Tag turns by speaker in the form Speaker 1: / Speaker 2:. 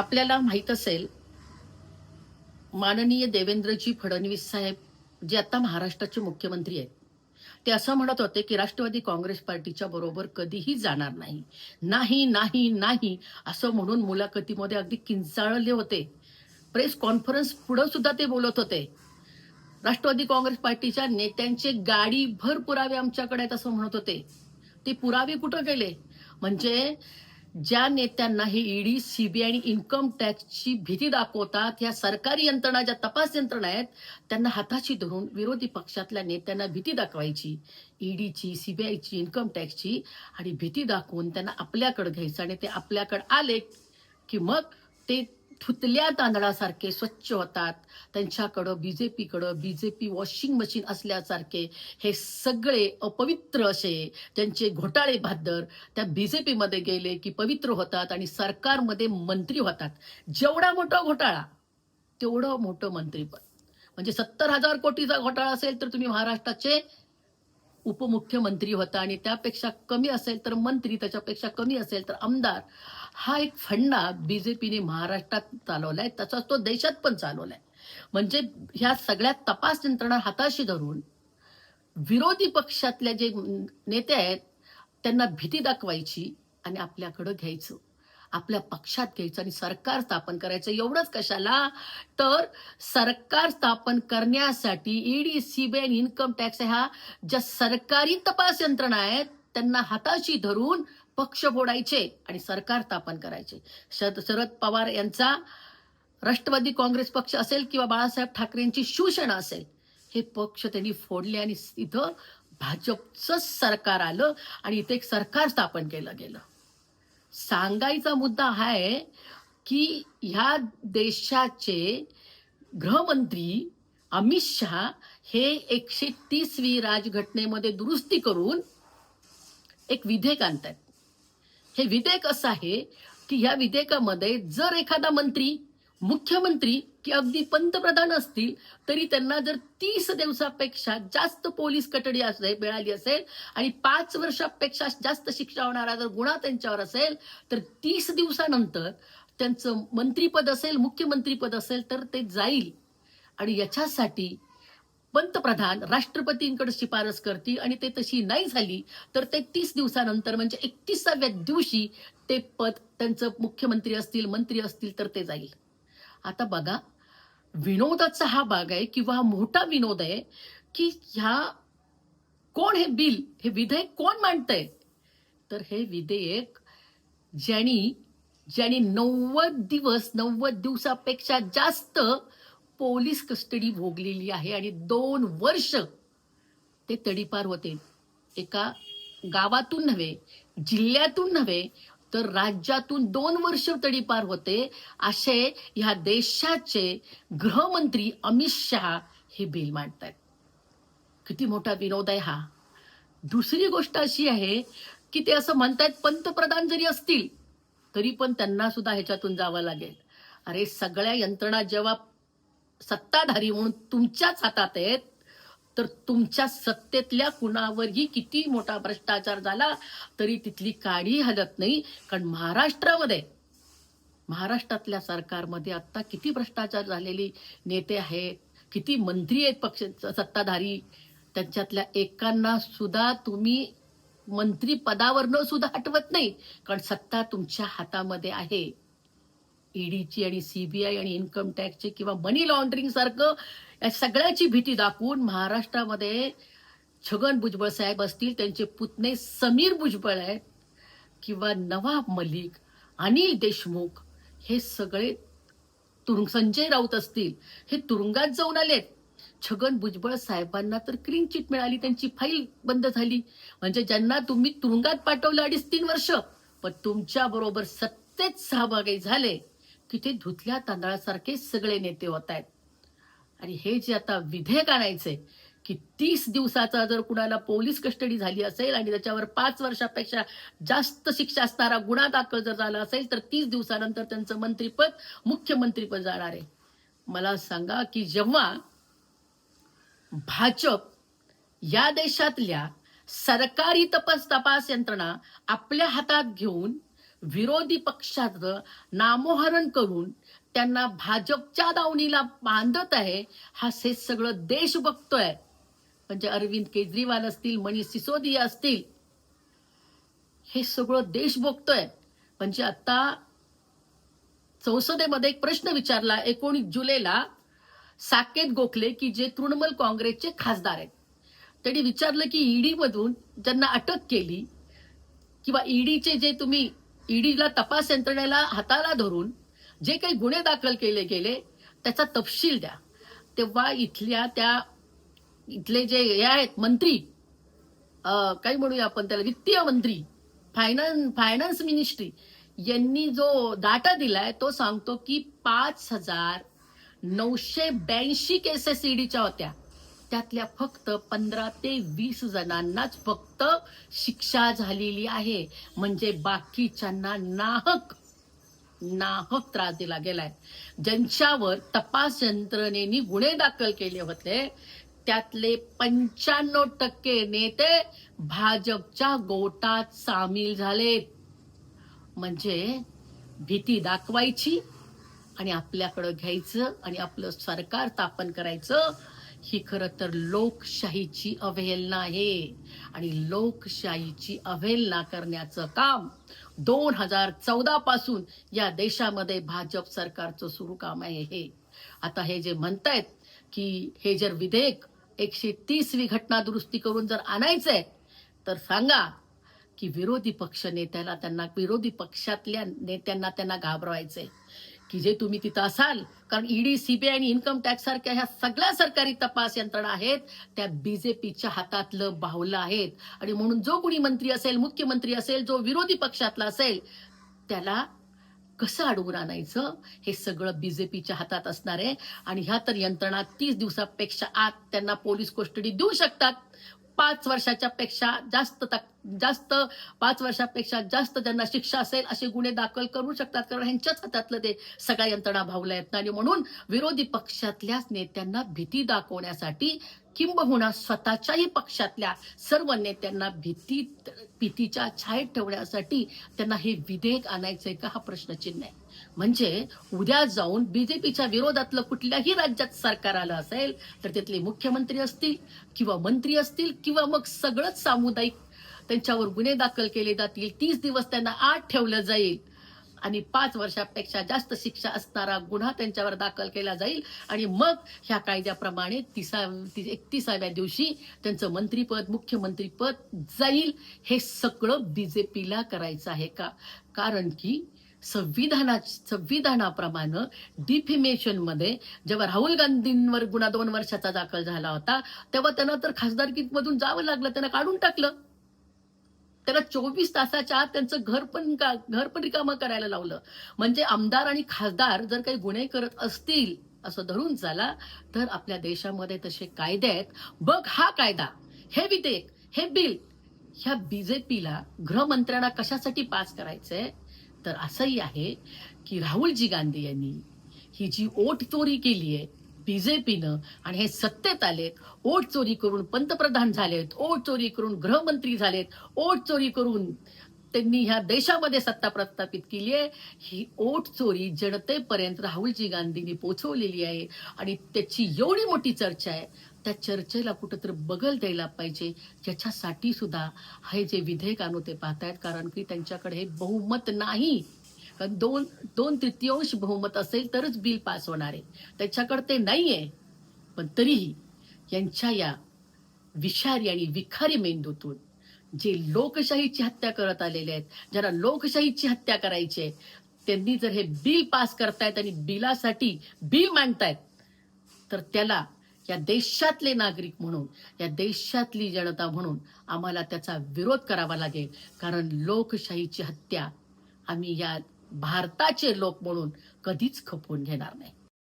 Speaker 1: आपल्याला माहीत असेल माननीय देवेंद्रजी फडणवीस साहेब जे आता महाराष्ट्राचे मुख्यमंत्री आहेत ते असं म्हणत होते की राष्ट्रवादी काँग्रेस पार्टीच्या बरोबर कधीही जाणार नाही. नाही नाही नाही असं म्हणून मुलाखतीमध्ये अगदी किंचाळले होते. प्रेस कॉन्फरन्स पुढं सुद्धा ते बोलत होते. राष्ट्रवादी काँग्रेस पार्टीच्या नेत्यांचे गाडीभर पुरावे आमच्याकडे आहेत असं म्हणत होते. ते पुरावे कुठं गेले? म्हणजे ज्या नेत्यांना हे ईडी सीबीआय आणि इन्कम टॅक्सची भीती दाखवतात ह्या सरकारी यंत्रणा ज्या तपास यंत्रणा आहेत त्यांना हाताशी धरून विरोधी पक्षातल्या नेत्यांना भीती दाखवायची. ईडीची सीबीआयची इन्कम टॅक्सची आणि भीती दाखवून त्यांना आपल्याकडे घ्यायचं आणि ते आपल्याकडे आले की मग ते थुतल्या तांदळासारखे स्वच्छ होतात. त्यांच्याकडं B J पीकडं B J P washing machine असल्यासारखे हे सगळे अपवित्र असे त्यांचे घोटाळे भादर त्या बी जे पीमध्ये गेले की पवित्र होतात आणि सरकारमध्ये मंत्री होतात. जेवढा मोठा घोटाळा तेवढं मोठं मंत्रीपद म्हणजे सत्तर हजार कोटीचा घोटाळा असेल तर तुम्ही महाराष्ट्राचे उपमुख्यमंत्री होता आणि त्यापेक्षा कमी असेल तर मंत्री त्याच्यापेक्षा कमी असेल तर आमदार हा एक फंडा बीजेपीने महाराष्ट्रात चालवलाय. तसाच तो देशात पण चालवलाय. म्हणजे ह्या सगळ्या तपास यंत्रणा हाताशी धरून विरोधी पक्षातल्या जे नेते आहेत त्यांना भीती दाखवायची आणि आपल्याकडं घ्यायचं. आपल्या पक्षात घ्यायचं आणि सरकार स्थापन करायचं एवढंच कशाला? तर सरकार स्थापन करण्यासाठी ईडी सीबीआय आणि इन्कम टॅक्स ह्या ज्या सरकारी तपास यंत्रणा आहेत त्यांना हाताशी धरून पक्ष फोडायचे आणि सरकार स्थापन करायचे. शरद शरद पवार यांचा राष्ट्रवादी काँग्रेस पक्ष असेल किंवा बाळासाहेब ठाकरेंची शिवसेना असेल हे पक्ष त्यांनी फोडले आणि इथं भाजपचं सरकार आलं आणि इथे एक सरकार स्थापन केलं गेलं. सांगायचा मुद्दा हा आहे की ह्या देशाचे गृहमंत्री अमित शहा हे एकशे तीसवी राजघटनेमध्ये दुरुस्ती करून एक विधेयक आणतात हे विधेयक असं आहे की ह्या विधेयकामध्ये जर एखादा मंत्री मुख्यमंत्री की अगदी पंतप्रधान असतील तरी त्यांना जर तीस दिवसापेक्षा जास्त पोलीस कटडी मिळाली असेल आणि पाच वर्षापेक्षा जास्त शिक्षा होणारा जर गुन्हा त्यांच्यावर असेल तर तीस दिवसानंतर त्यांचं मंत्रीपद असेल मुख्यमंत्रीपद असेल तर ते जाईल. आणि याच्यासाठी पंतप्रधान राष्ट्रपतींकडे शिफारस करतील आणि ते तशी नाही झाली तर ते तीस दिवसानंतर म्हणजे एकतीसाव्या दिवशी ते पद त्यांचं मुख्यमंत्री असतील मंत्री असतील तर ते जाईल. आता बघा विनोदाचा हा भाग आहे किंवा हा मोठा विनोद आहे की ह्या कोण हे बिल हे विधेयक कोण मांडतंय? तर हे विधेयक ज्यांनी ज्यांनी नव्वद दिवस नव्वद दिवसापेक्षा जास्त पोलीस कस्टडी भोगलेली आहे आणि दोन वर्ष ते तडीपार होते. एका गावातून नव्हे जिल्ह्यातून नव्हे तर राज्यातून दोन वर्ष तडीपार होते. असे ह्या देशाचे गृहमंत्री अमित शहा हे बिल मांडतात किती मोठा विनोद आहे हा. दुसरी गोष्ट अशी आहे की ते असं म्हणतायत पंतप्रधान जरी असतील तरी पण त्यांना सुद्धा ह्याच्यातून जावं लागेल. अरे सगळ्या यंत्रणा जेव्हा सत्ताधारी म्हणून तुमच्याच हातात आहेत तर तुमच्या सत्तेतल्या कुणावरही किती मोठा भ्रष्टाचार झाला तरी तिथली काडी हलत नाही. कारण महाराष्ट्रामध्ये महाराष्ट्रातल्या सरकारमध्ये आत्ता किती भ्रष्टाचार झालेली नेते आहेत किती मंत्री आहेत पक्ष सत्ताधारी त्यांच्यातल्या एकांना सुद्धा तुम्ही मंत्री पदावरनं सुद्धा हटवत नाही. कारण सत्ता तुमच्या हातामध्ये आहे. ईडीची आणि सीबीआय आणि इन्कम टॅक्सची किंवा मनी लॉन्ड्रिंग सारखं या सगळ्याची भीती दाखवून महाराष्ट्रामध्ये छगन भुजबळ साहेब असतील त्यांचे पुतणे समीर भुजबळ आहेत किंवा नवाब मलिक अनिल देशमुख हे सगळे तुरुंग संजय राऊत असतील हे तुरुंगात जाऊन आलेत. छगन भुजबळ साहेबांना तर क्लीन चिट मिळाली त्यांची फाईल बंद झाली. म्हणजे ज्यांना तुम्ही तुरुंगात पाठवलं अडीच तीन वर्ष पण तुमच्या बरोबर सत्तेत सहभागी झाले. की ते धुतल्या तांदळासारखे सगळे नेते होत आहेत. आणि हे जे आता विधेयक आणायचंय की तीस दिवसाचा जर कुणाला पोलीस कस्टडी झाली असेल आणि त्याच्यावर पाच वर्षापेक्षा जास्त शिक्षा असणारा गुन्हा दाखल जर झाला असेल तर तीस दिवसानंतर त्यांचं मंत्रीपद मुख्यमंत्रीपद जाणार आहे. मला सांगा की जेव्हा भाजप या देशातल्या सरकारी तपास तपास यंत्रणा आपल्या हातात घेऊन विरोधी पक्षाचं नामोहरण करून त्यांना भाजपच्या दावणीला बांधत आहे हा हे सगळं देश बघतोय. म्हणजे अरविंद केजरीवाल असतील मनीष सिसोदिया असतील हे सगळं देश बघतोय. म्हणजे आता संसदेमध्ये एक प्रश्न विचारला एकोणीस जुलैला साकेत गोखले की जे तृणमूल काँग्रेसचे खासदार आहेत. त्यांनी विचारलं की ईडी मधून ज्यांना अटक केली किंवा ईडीचे जे तुम्ही ईडीला तपास यंत्रणेला हाताला धरून जे काही गुन्हे दाखल केले गेले त्याचा तपशील द्या. तेव्हा इथल्या त्या इथले जे हे आहेत मंत्री काही म्हणूया आपण त्याला वित्तीय मंत्री फायनान्स फायनान्स मिनिस्ट्री यांनी जो डाटा दिलाय तो सांगतो की पाच हजार नऊशे ब्याऐंशी केसेस ईडीच्या होत्या. त्यातल्या फक्त पंधरा ते वीस जणांनाच फक्त शिक्षा झालेली आहे. म्हणजे बाकीच्यांना नाहक नाहक त्रास दिला गेलाय. ज्यांच्यावर तपास यंत्रणेने गुन्हे दाखल केले होते त्यातले पंच्याण्णव टक्के नेते भाजपच्या गोटात सामील झालेत. म्हणजे भीती दाखवायची आणि आपल्याकडं घ्यायचं आणि आपलं सरकार स्थापन करायचं ही खरं तर लोकशाहीची अवहेलना आहे. आणि लोकशाहीची अवहेलना करण्याचं काम दोन हजार चौदा पासून या देशामध्ये भाजप सरकारचं सुरू काम आहे हे. आता हे जे म्हणतायत की हे जर विधेयक एकशे तीसवी घटना दुरुस्ती करून जर आणायचंय तर सांगा की विरोधी पक्ष नेत्याला त्यांना विरोधी पक्षातल्या नेत्यांना त्यांना घाबरवायचंय. की जे तुम्ही तिथं असाल कारण ईडी सीबीआय आणि इन्कम टॅक्स सारख्या ह्या सगळ्या सरकारी तपास यंत्रणा आहेत त्या बीजेपीच्या हातातलं बाहुलं आहेत. आणि म्हणून जो कोणी मंत्री असेल मुख्यमंत्री असेल जो विरोधी पक्षातला असेल त्याला कसं अडवून आणायचं? हे सगळं बीजेपीच्या हातात असणार आहे. आणि ह्या तर यंत्रणा तीस दिवसापेक्षा आत त्यांना पोलीस कोष्टडी देऊ शकतात. पाच वर्षाच्या पेक्षा जास्त तक- जास्त पाच वर्षापेक्षा जास्त ज्यांना शिक्षा असेल असे गुन्हे दाखल करू शकतात कारण ह्यांच्याच हातातलं ते सगळ्या यंत्रणा भावल्या आहेत. आणि म्हणून विरोधी पक्षातल्याच नेत्यांना भीती दाखवण्यासाठी किंबहुना स्वतःच्याही पक्षातल्या सर्व नेत्यांना भीती भीतीच्या छायेत ठेवण्यासाठी त्यांना हे विधेयक आणायचंय का हा प्रश्नचिन्ह आहे. म्हणजे उद्या जाऊन बीजेपीच्या विरोधातलं कुठल्याही राज्यात सरकार आलं असेल तर तिथले मुख्यमंत्री असतील किंवा मंत्री असतील किंवा मग सगळंच सामुदायिक त्यांच्यावर गुन्हे दाखल केले जातील. तीस दिवस त्यांना आत ठेवलं जाईल. आणि पाच वर्षापेक्षा जास्त शिक्षा असणारा गुन्हा त्यांच्यावर दाखल केला जाईल. आणि मग ह्या कायद्याप्रमाणे तिसा एकतीसाव्या दिवशी त्यांचं मंत्रीपद मुख्यमंत्रीपद जाईल. हे सगळं बीजेपीला करायचं आहे का? कारण की संविधाना संविधानाप्रमाणे डिफिमेशनमध्ये जेव्हा राहुल गांधींवर गुन्हा दोन वर्षाचा दाखल झाला होता तेव्हा त्यांना तर खासदारकीमधून जावं लागलं. त्यांना काढून टाकलं. त्याला चोवीस तासाच्या आत त्यांचं घर पण का- घर पण रिकामं करायला लावलं. म्हणजे आमदार आणि खासदार जर काही गुन्हे करत असतील असं धरून झाला तर आपल्या देशामध्ये तसे कायदे आहेत. बघ हा कायदा हे विधेयक हे बिल ह्या बीजेपीला गृहमंत्र्यांना कशासाठी पास करायचंय? तर असंही आहे की राहुलजी गांधी यांनी ही जी ओट चोरी केली आहे बीजेपीनं आणि हे सत्तेत आलेत ओट चोरी करून पंतप्रधान झालेत ओट चोरी करून गृहमंत्री झालेत ओट चोरी करून त्यांनी ह्या देशामध्ये सत्ता प्रस्थापित केली आहे. ही ओट चोरी जनतेपर्यंत राहुलजी गांधींनी पोचवलेली आहे आणि त्याची एवढी मोठी चर्चा आहे. त्या चर्चेला कुठंतरी बगल द्यायला पाहिजे. ज्याच्यासाठी सुद्धा हे जे विधेयक आणू ते पाहतायत कारण की त्यांच्याकडे हे बहुमत नाही. दोन दोन तृतीयांश बहुमत असेल तरच बिल पास होणार आहे. त्याच्याकडे ते नाहीये. पण तरीही यांच्या या विषारी आणि विखारी मेंदूतून जे लोकशाहीची हत्या करत आलेले आहेत ज्यांना लोकशाहीची हत्या करायची आहे त्यांनी जर हे बिल पास करतायत आणि बिलासाठी बिल मांडतायत तर त्याला या देशातले नागरिक म्हणून या देशातली जनता म्हणून आम्हाला त्याचा विरोध करावा लागेल. कारण लोकशाहीची हत्या आम्ही या भारताचे लोक म्हणून कधीच खपवून घेणार नाही.